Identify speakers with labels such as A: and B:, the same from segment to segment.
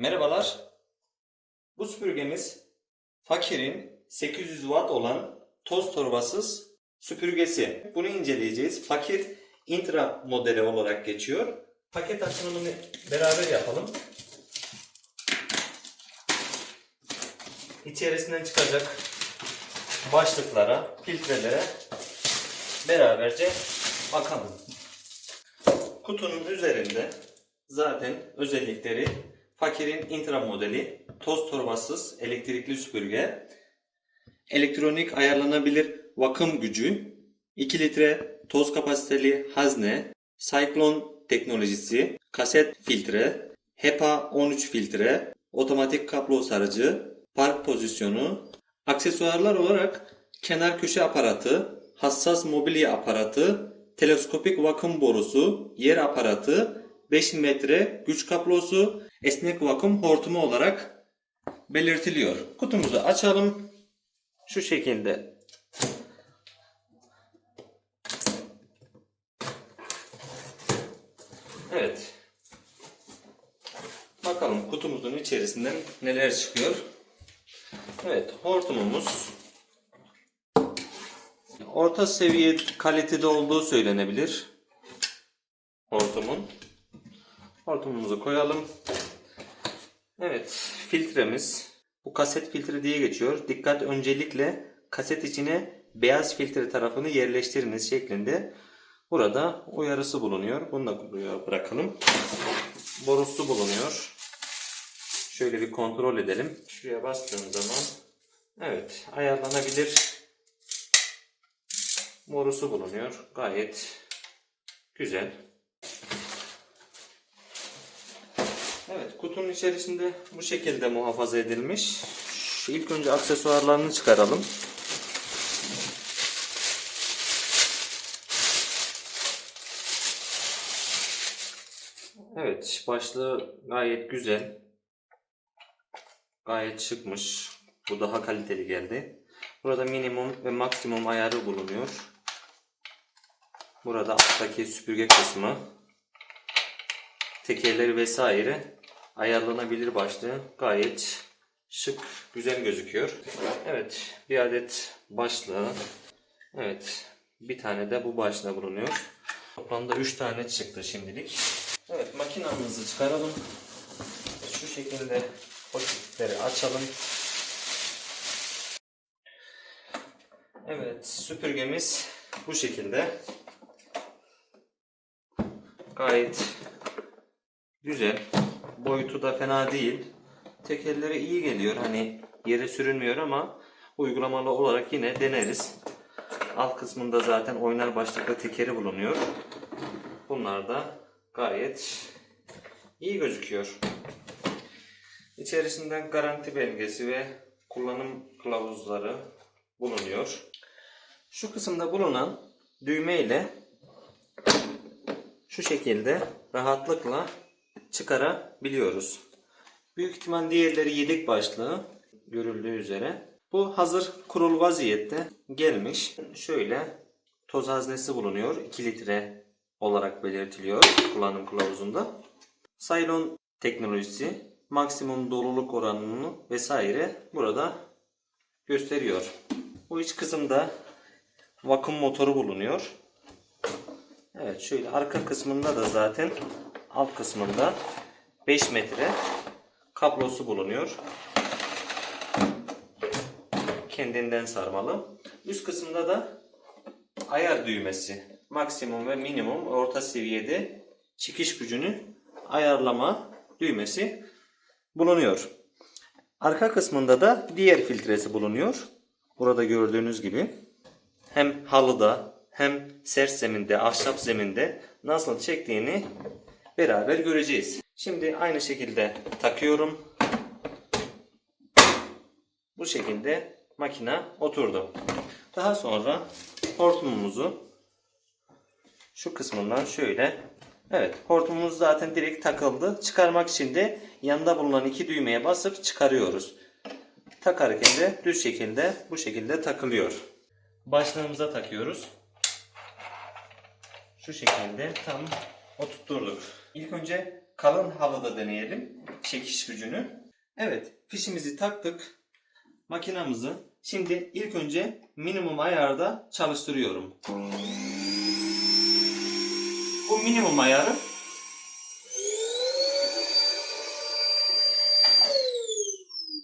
A: Merhabalar. Bu süpürgemiz Fakir'in 800 watt olan toz torbasız süpürgesi. Bunu inceleyeceğiz. Fakir Intra modeli olarak geçiyor. Paket açılımını beraber yapalım. İçerisinden çıkacak başlıklara, filtrelere beraberce bakalım. Kutunun üzerinde zaten özellikleri Fakir'in Intra modeli toz torbasız elektrikli süpürge, elektronik ayarlanabilir vakum gücü, 2 litre toz kapasiteli hazne, Cyclone teknolojisi, kaset filtre, HEPA 13 filtre, otomatik kablo sarıcı, park pozisyonu, aksesuarlar olarak kenar köşe aparatı, hassas mobilya aparatı, teleskopik vakum borusu, yer aparatı, 5 metre güç kablosu, esnek vakum hortumu olarak belirtiliyor. Kutumuzu açalım. Şu şekilde. Evet. Bakalım kutumuzun içerisinden neler çıkıyor. Evet, hortumumuz orta seviye kalitede olduğu söylenebilir. Hortumun. Hortumumuzu koyalım. Evet, filtremiz. Bu kaset filtre diye geçiyor. Dikkat öncelikle kaset içine beyaz filtre tarafını yerleştiriniz şeklinde. Burada uyarısı bulunuyor. Bunu da buraya bırakalım. Borusu bulunuyor. Şöyle bir kontrol edelim. Şuraya bastığım zaman evet ayarlanabilir borusu bulunuyor. Gayet güzel. Evet kutunun içerisinde bu şekilde muhafaza edilmiş. Şu ilk önce aksesuarlarını çıkaralım. Evet başlığı gayet güzel. Gayet çıkmış. Bu daha kaliteli geldi. Burada minimum ve maksimum ayarı bulunuyor. Burada alttaki süpürge kısmı tekerleri vesaire ayarlanabilir başlığı gayet şık güzel gözüküyor. Evet bir adet başlığı evet bir tane de bu başlığı bulunuyor. Toplamda 3 tane çıktı şimdilik. Evet makinamızı çıkaralım. Şu şekilde poşetleri açalım. Evet süpürgemiz bu şekilde. Gayet güzel. Boyutu da fena değil. Tekerleri iyi geliyor. Hani yere sürünmüyor ama uygulamalı olarak yine deneriz. Alt kısmında zaten oynar başlıklı tekeri bulunuyor. Bunlar da gayet iyi gözüküyor. İçerisinden garanti belgesi ve kullanım kılavuzları bulunuyor. Şu kısımda bulunan düğme ile şu şekilde rahatlıkla çıkarabiliyoruz. Büyük ihtimal diğerleri yedek başlığı görüldüğü üzere. Bu hazır kurul vaziyette gelmiş. Şöyle toz haznesi bulunuyor. 2 litre olarak belirtiliyor kullanım kılavuzunda. Cylon teknolojisi maksimum doluluk oranını vesaire burada gösteriyor. Bu iç kısımda vakum motoru bulunuyor. Evet şöyle arka kısmında da zaten alt kısmında 5 metre kablosu bulunuyor. Kendinden sarmalı. Üst kısımda da ayar düğmesi. Maksimum ve minimum orta seviyede çıkış gücünü ayarlama düğmesi bulunuyor. Arka kısmında da diğer filtresi bulunuyor. Burada gördüğünüz gibi hem halıda hem sert zeminde, ahşap zeminde nasıl çektiğini beraber göreceğiz. Şimdi aynı şekilde takıyorum. Bu şekilde makine oturdu. Daha sonra hortumumuzu şu kısmından şöyle Evet hortumumuz zaten direkt takıldı. Çıkarmak için de yanında bulunan iki düğmeye basıp çıkarıyoruz. Takarken de düz şekilde bu şekilde takılıyor. Başlığımıza takıyoruz. Şu şekilde tam oturtturduk. İlk önce kalın halıda deneyelim çekiş gücünü. Evet fişimizi taktık makinamızı. Şimdi ilk önce minimum ayarda çalıştırıyorum. Bu minimum ayarı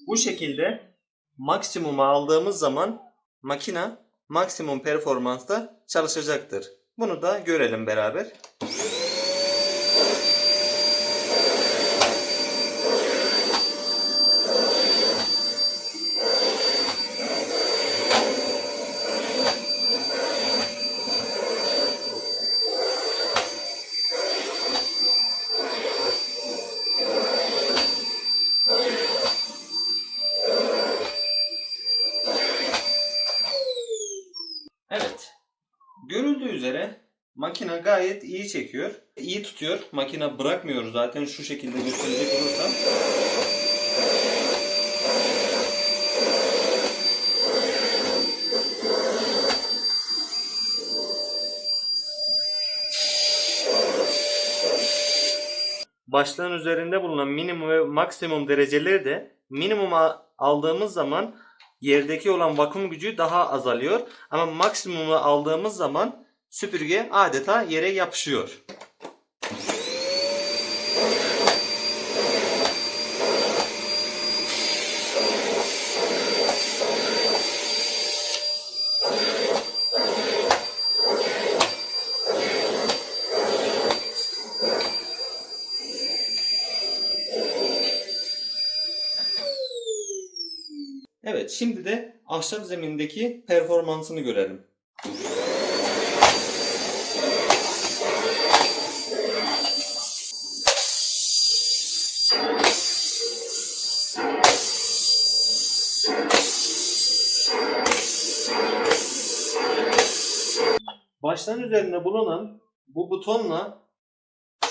A: bu şekilde maksimuma aldığımız zaman makina maksimum performansta çalışacaktır. Bunu da görelim beraber. Evet. Görüldüğü üzere makine gayet iyi çekiyor. İyi tutuyor. Makine bırakmıyor zaten şu şekilde gösterecek olursam. Başlığın üzerinde bulunan minimum ve maksimum dereceleri de minimuma aldığımız zaman yerdeki olan vakum gücü daha azalıyor. Ama maksimumu aldığımız zaman süpürge adeta yere yapışıyor. Evet, şimdi de ahşap zemindeki performansını görelim. Başların üzerinde bulunan bu butonla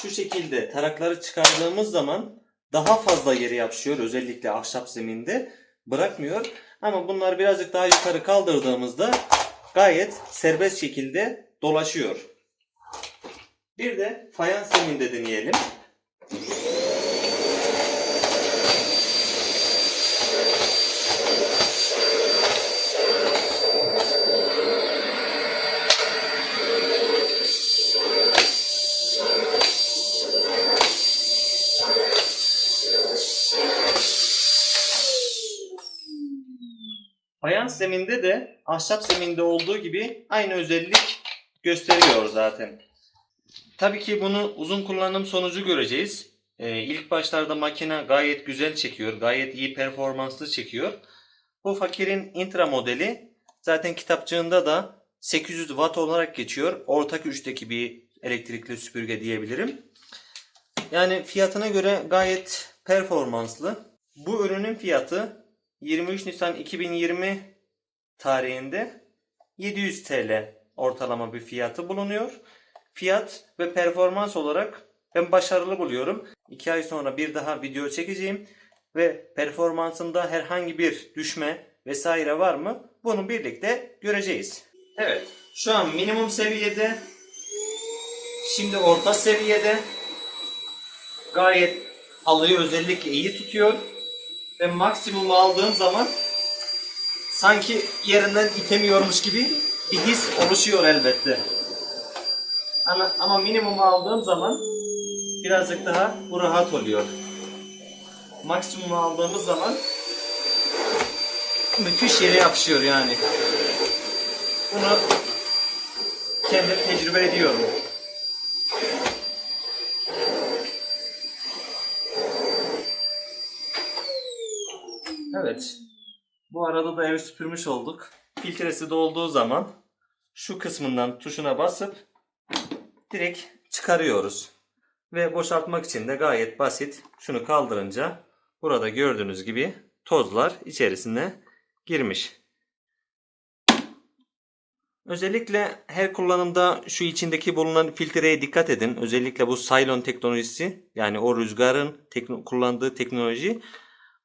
A: şu şekilde tarakları çıkardığımız zaman daha fazla yere yapışıyor özellikle ahşap zeminde bırakmıyor. Ama bunları birazcık daha yukarı kaldırdığımızda gayet serbest şekilde dolaşıyor. Bir de fayans zeminde deneyelim. Fayans zeminde de ahşap zeminde olduğu gibi aynı özellik gösteriyor zaten. Tabii ki bunu uzun kullanım sonucu göreceğiz. Ee, ilk başlarda makine gayet güzel çekiyor. Gayet iyi performanslı çekiyor. Bu fakirin intra modeli zaten kitapçığında da 800 watt olarak geçiyor. Ortak güçteki bir elektrikli süpürge diyebilirim. Yani fiyatına göre gayet performanslı. Bu ürünün fiyatı 23 Nisan 2020 tarihinde 700 TL ortalama bir fiyatı bulunuyor. Fiyat ve performans olarak ben başarılı buluyorum. 2 ay sonra bir daha video çekeceğim ve performansında herhangi bir düşme vesaire var mı? Bunu birlikte göreceğiz. Evet, şu an minimum seviyede. Şimdi orta seviyede. Gayet halıyı özellikle iyi tutuyor ve maksimumu aldığım zaman sanki yerinden itemiyormuş gibi bir his oluşuyor elbette. Ama, ama minimumu aldığım zaman birazcık daha bu rahat oluyor. Maksimumu aldığımız zaman müthiş yere yapışıyor yani. Bunu kendim tecrübe ediyorum. Evet. Bu arada da evi süpürmüş olduk. Filtresi dolduğu zaman şu kısmından tuşuna basıp direkt çıkarıyoruz. Ve boşaltmak için de gayet basit. Şunu kaldırınca burada gördüğünüz gibi tozlar içerisine girmiş. Özellikle her kullanımda şu içindeki bulunan filtreye dikkat edin. Özellikle bu Cylon teknolojisi yani o rüzgarın tekno- kullandığı teknoloji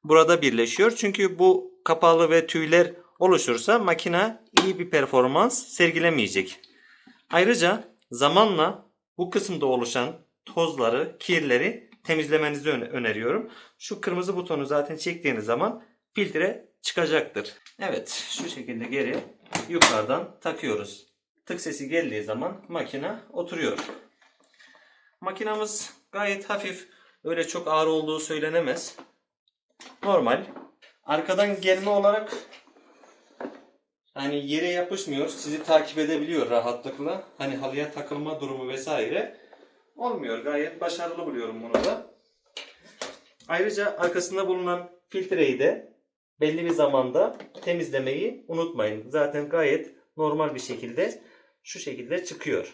A: burada birleşiyor. Çünkü bu kapalı ve tüyler oluşursa makine iyi bir performans sergilemeyecek. Ayrıca zamanla bu kısımda oluşan tozları, kirleri temizlemenizi öne- öneriyorum. Şu kırmızı butonu zaten çektiğiniz zaman filtre çıkacaktır. Evet şu şekilde geri yukarıdan takıyoruz. Tık sesi geldiği zaman makine oturuyor. Makinamız gayet hafif. Öyle çok ağır olduğu söylenemez. Normal. Arkadan gelme olarak hani yere yapışmıyor. Sizi takip edebiliyor rahatlıkla. Hani halıya takılma durumu vesaire olmuyor. Gayet başarılı buluyorum bunu da. Ayrıca arkasında bulunan filtreyi de belli bir zamanda temizlemeyi unutmayın. Zaten gayet normal bir şekilde şu şekilde çıkıyor.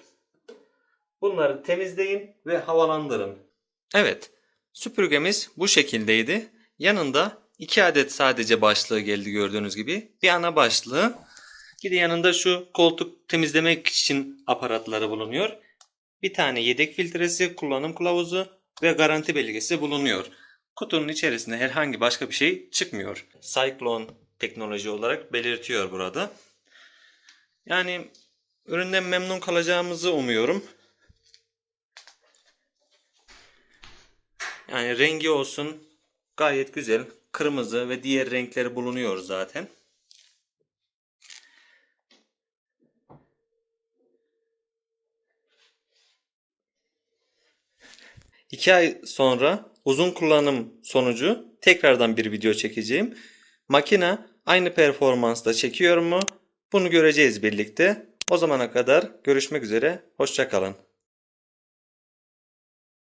A: Bunları temizleyin ve havalandırın. Evet, süpürgemiz bu şekildeydi. Yanında iki adet sadece başlığı geldi gördüğünüz gibi. Bir ana başlığı, bir de yanında şu koltuk temizlemek için aparatları bulunuyor. Bir tane yedek filtresi, kullanım kılavuzu ve garanti belgesi bulunuyor. Kutunun içerisinde herhangi başka bir şey çıkmıyor. Cyclone teknoloji olarak belirtiyor burada. Yani üründen memnun kalacağımızı umuyorum. Yani rengi olsun gayet güzel. Kırmızı ve diğer renkleri bulunuyor zaten. İki ay sonra uzun kullanım sonucu tekrardan bir video çekeceğim. Makine aynı performansta çekiyor mu? Bunu göreceğiz birlikte. O zamana kadar görüşmek üzere. Hoşçakalın.